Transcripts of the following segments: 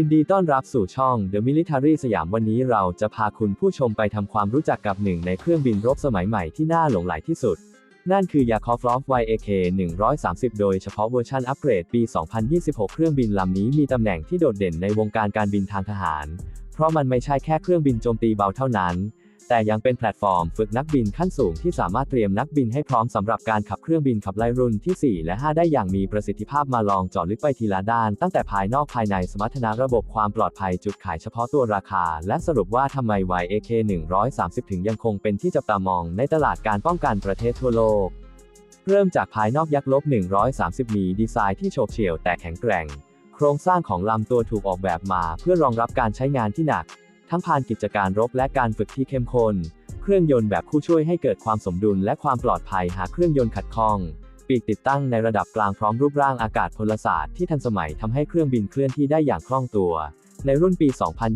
ยินดีต้อนรับสู่ช่อง The Military สยามวันนี้เราจะพาคุณผู้ชมไปทำความรู้จักกับหนึ่งในเครื่องบินรบสมัยใหม่ที่น่าหลงใหลที่สุด นั่นคือ Yakovlev YAK 130 โดยเฉพาะเวอร์ชันอัปเกรดปี 2026 เครื่องบินลำนี้มีตำแหน่งที่โดดเด่นในวงการการบินทางทหาร เพราะมันไม่ใช่แค่เครื่องบินโจมตีเบาเท่านั้น แต่ยังเป็นแพลตฟอร์มฝึกนักบินขั้นสูงที่สามารถเตรียมนักบินให้พร้อมสำหรับการขับเครื่องบินขับไล่รุ่นที่ 4 และ 5 ได้อย่างมีประสิทธิภาพมาลองเจาะลึกไปทีละด้าน ตั้งแต่ภายนอกภายในสมรรถนะระบบความปลอดภัยจุดขายเฉพาะตัวราคา และสรุปว่าทำไม YAK 130 ถึงยังคงเป็นที่จับตามองในตลาดการป้องกันประเทศทั่วโลก เริ่มจากภายนอกยักษ์ลบ 130 มีดีไซน์ที่โฉบเฉี่ยวแต่แข็งแกร่ง โครงสร้างของลำตัวถูกออกแบบมาเพื่อรองรับการใช้งานที่หนัก ทั้งผ่านกิจการรบและการฝึกที่เข้มข้น เครื่องยนต์แบบคู่ช่วยให้เกิดความสมดุลและความปลอดภัยหากเครื่องยนต์ขัดข้อง ปีกติดตั้งในระดับกลางพร้อมรูปร่างอากาศพลศาสตร์ที่ทันสมัยทำให้เครื่องบินเคลื่อนที่ได้อย่างคล่องตัว ในรุ่นปี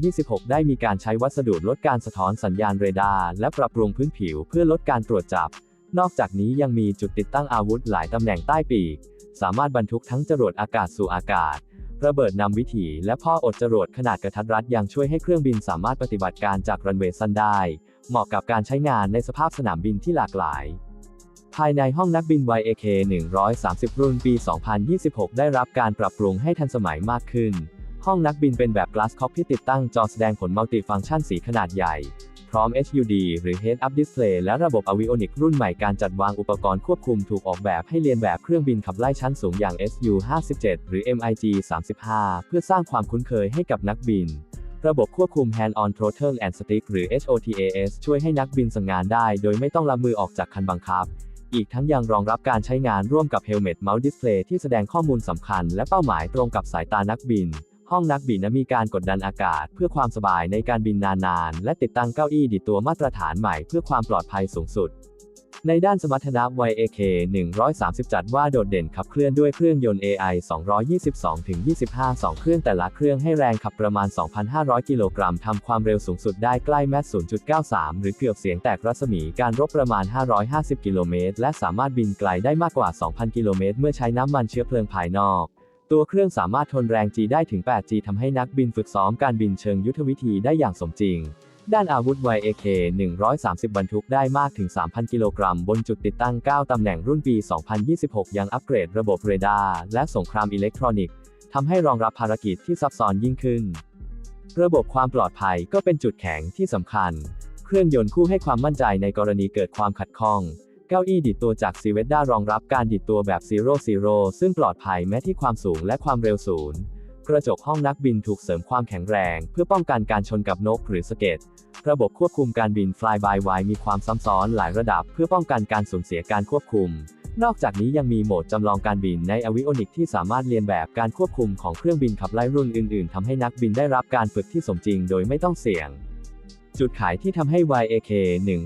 2026 ได้มีการใช้วัสดุลดการสะท้อนสัญญาณเรดาร์และปรับปรุงพื้นผิวเพื่อลดการตรวจจับ นอกจากนี้ยังมีจุดติดตั้งอาวุธหลายตำแหน่งใต้ปีก สามารถบรรทุกทั้งจรวดอากาศสู่อากาศ ระเบิดนำวิถีและพ่ออดจรวดขนาดกระทัดรัดยังช่วยให้เครื่องบินสามารถปฏิบัติการจากรันเวย์สั้นได้ เหมาะกับการใช้งานในสภาพสนามบินที่หลากหลาย ภายในห้องนักบิน YAK 130 รุ่นปี 2026 ได้รับการปรับปรุงให้ทันสมัยมากขึ้น ห้องนักบินเป็นแบบ Glass Cockpit ติดตั้งจอแสดงผลมัลติฟังก์ชันสีขนาดใหญ่ พร้อม HUD หรือ Head Up Display และระบบ Avionics รุ่นใหม่การจัดวางอุปกรณ์ควบคุมถูกออกแบบให้เรียนแบบเครื่องบินขับไล่ชั้นสูงอย่าง SU-57 หรือ MiG 35 เพื่อสร้างความคุ้นเคยให้กับนักบินระบบควบคุม Hand on Throttle and Stick หรือ HOTAS ช่วยให้นักบินสั่งงานได้ โดยไม่ต้องละมือออกจากคันบังคับ อีกทั้งยังรองรับการใช้งานร่วมกับ Helmet Mount Display ที่แสดงข้อมูลสำคัญและเป้าหมายตรงกับสายตานักบิน ห้องนักบินมีการกดดันอากาศ เพื่อความสบายในการบินนานๆ และติดตั้งเก้าอี้ดิดตัวมาตรฐานใหม่เพื่อความปลอดภัยสูงสุด ในด้านสมรรถนะ YAK 130 จัดว่าโดดเด่นขับเคลื่อนด้วยเครื่องยนต์ AI 222-25 2 เครื่องแต่ละเครื่องให้แรงขับประมาณ 2,500 กิโลกรัมทำความเร็วสูงสุดได้ใกล้แมส0.93 หรือเกือบเสียงแตกรัศมีการรบประมาณ 550 กิโลเมตร และสามารถบินไกลได้มากกว่า 2,000 กิโลเมตร เมื่อใช้น้ำมันเชื้อเพลิงภายนอก ตัวเครื่องสามารถทนแรง G ได้ถึง 8G ทำให้นักบินฝึกซ้อมการบินเชิงยุทธวิธีได้อย่างสมจริง ด้านอาวุธ YAK 130 บรรทุกได้มากถึง 3,000 กิโลกรัม บนจุดติดตั้ง 9 ตำแหน่งรุ่นปี 2026 ยังอัปเกรดระบบเรดาร์และสงครามอิเล็กทรอนิกส์ทำให้รองรับภารกิจที่ซับซ้อนยิ่งขึ้น ระบบความปลอดภัยก็เป็นจุดแข็งที่สำคัญ เครื่องยนต์คู่ให้ความมั่นใจในกรณีเกิดความขัดข้อง เก้าอี้ดิดตัวจากซีเวดด้ารองรับการดิดตัวแบบ Zero Zero ซึ่งปลอดภัยแม้ที่ความสูงและความเร็วศูนย์กระจกห้องนักบินถูกเสริมความแข็งแรง เพื่อป้องกันการชนกับนกหรือสเก็ดระบบควบคุมการบิน Fly by Wire มีความซับซ้อนหลายระดับ เพื่อป้องกันการสูญเสียการควบคุม นอกจากนี้ยังมีโหมดจำลองการบินในอวิโอนิกที่สามารถเรียนแบบการควบคุมของเครื่องบินขับไล่รุ่นอื่น ๆทำให้นักบินได้รับการฝึกที่สมจริง โดยไม่ต้องเสี่ยง จุดขายที่ทำให้ YAK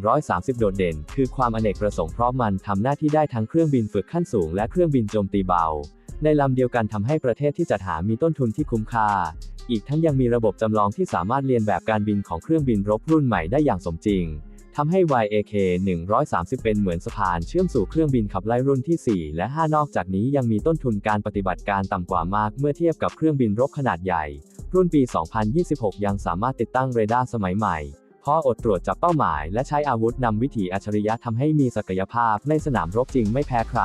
130 โดดเด่น คือความอเนกประสงค์เพราะมันทำหน้าที่ได้ทั้งเครื่องบินฝึกขั้นสูงและเครื่องบินโจมตีเบา ในลำเดียวกันทำให้ประเทศที่จัดหามีต้นทุนที่คุ้มค่า อีกทั้งยังมีระบบจำลองที่สามารถเรียนแบบการบินของเครื่องบินรบรุ่นใหม่ได้อย่างสมจริงทำให้ YAK 130 เป็นเหมือนสะพานเชื่อมสู่เครื่องบินขับไล่รุ่นที่ 4 และ 5 นอกจากนี้ยังมีต้นทุนการปฏิบัติการต่ำกว่ามากเมื่อเทียบกับเครื่องบินรบขนาดใหญ่ รุ่นปี 2026 ยังสามารถติดตั้งเรดาร์สมัยใหม่พออดตรวจจับเป้าหมาย และใช้อาวุธนำวิถีอัจฉริยะทำให้มีศักยภาพในสนามรบจริงไม่แพ้ใคร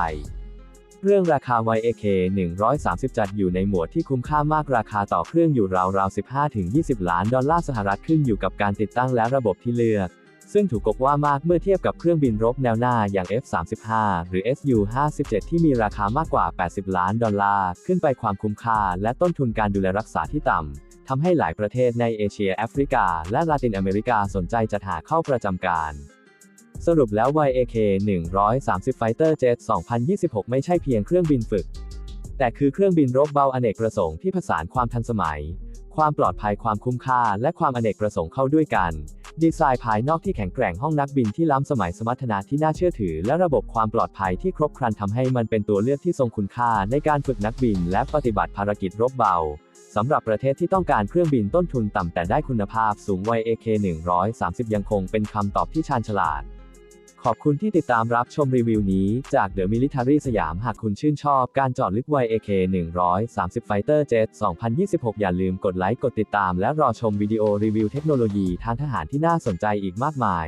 เรื่องราคา YAK 130 จัดอยู่ในหมวดที่คุ้มค่ามากราคาต่อเครื่องอยู่ราวๆ 15-20 ล้านดอลลาร์สหรัฐขึ้นอยู่กับการติดตั้งและระบบที่เลือก ซึ่งถูกกกว่ามากเมื่อเทียบกับเครื่องบินรบแนวหน้าอย่าง F-35 หรือ SU-57 ที่มีราคามากกว่า 80 ล้านดอลลาร์ ขึ้นไปความคุ้มค่าและต้นทุนการดูแลรักษาที่ต่ำทำให้หลายประเทศในเอเชียแอฟริกา และลาตินอเมริกาสนใจจัดหาเข้าประจำการสรุปแล้ว YAK 130 Fighter Jet 2026 ไม่ใช่เพียงเครื่องบินฝึก แต่คือเครื่องบินรบเบาอเนกประสงค์ที่ผสานความทันสมัย ความปลอดภัยความคุ้มค่า และความอเนกประสงค์เข้าด้วยกัน ดีไซน์ภายนอกที่แข็งแกร่งห้องนักบินที่ล้ำสมัยสมรรถนะที่น่าเชื่อถือ และระบบความปลอดภัยที่ครบครันทำให้มันเป็นตัวเลือกที่ทรงคุณค่าในการฝึกนักบิน และปฏิบัติภารกิจรบเบาสำหรับประเทศที่ต้องการเครื่องบินต้นทุนต่ำแต่ได้คุณภาพสูง YAK 130 ยังคงเป็นคำตอบที่ชาญฉลาด ขอบคุณที่ติดตามรับชมรีวิวนี้จาก The Military สยาม หากคุณชื่นชอบการจอดลึก YAK 130 Fighter Jet 2026 อย่าลืมกดไลค์ กดติดตามและรอชมวิดีโอรีวิวเทคโนโลยีทางทหารที่น่าสนใจอีกมากมาย